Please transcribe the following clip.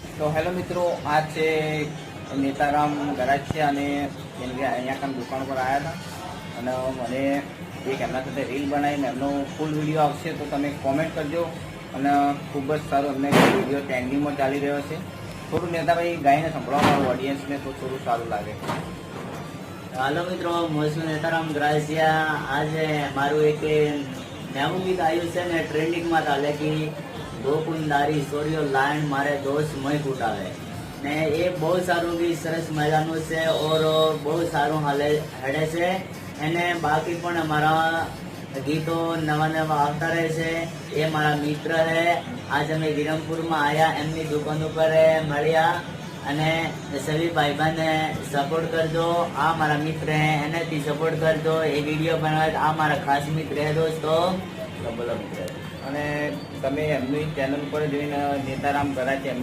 તો હેલો મિત્રો, આ છે નેતારામ ગરાજ છે અને અહીંયા કામ દુકાન પર આવ્યા હતા. અને મને એક એમના સાથે રીલ બનાવીને એમનો ફૂલ વીડિયો આવશે, તો તમે કોમેન્ટ કરજો. અને ખૂબ જ સારો એમને વીડિયો ટ્રેન્ડિંગમાં ચાલી રહ્યો છે. થોડું નેતાભાઈ ગાઈને સંભળાવવા ઓડિયન્સને તો થોડું સારું લાગે. હાલો મિત્રો મોસમ નેતારામ ગ્રાસિયા આજે મારું એક નવું ગીત આવ્યું છે ને ટ્રેન્ડિંગમાં ચાલે કે ગોકુંદારી સોડિયો લાઈન મારે દોસ્ત મય કુટાવે ને એ બહુ સારું બી સરસ મજાનું છે, ઓર બહુ સારું હાલે, હેડે છે. અને બાકી પણ અમારા ગીતો નવા નવા આવતા રહે છે. એ મારા મિત્ર હે. આજ અમે વિરમપુરમાં આવ્યા એમની દુકાન ઉપર મળ્યા. અને સभी ભાઈબંધને સપોર્ટ કરજો. આ મારા મિત્ર હે, એનેથી સપોર્ટ કરજો. એ વીડિયો બનાવે આ મારા ખાસ મિત્ર હે દોસ્તો. બોલો મિત્ર અને તમે એમની ચેનલ ઉપર જોઈને નેતારામ કરાચી એમની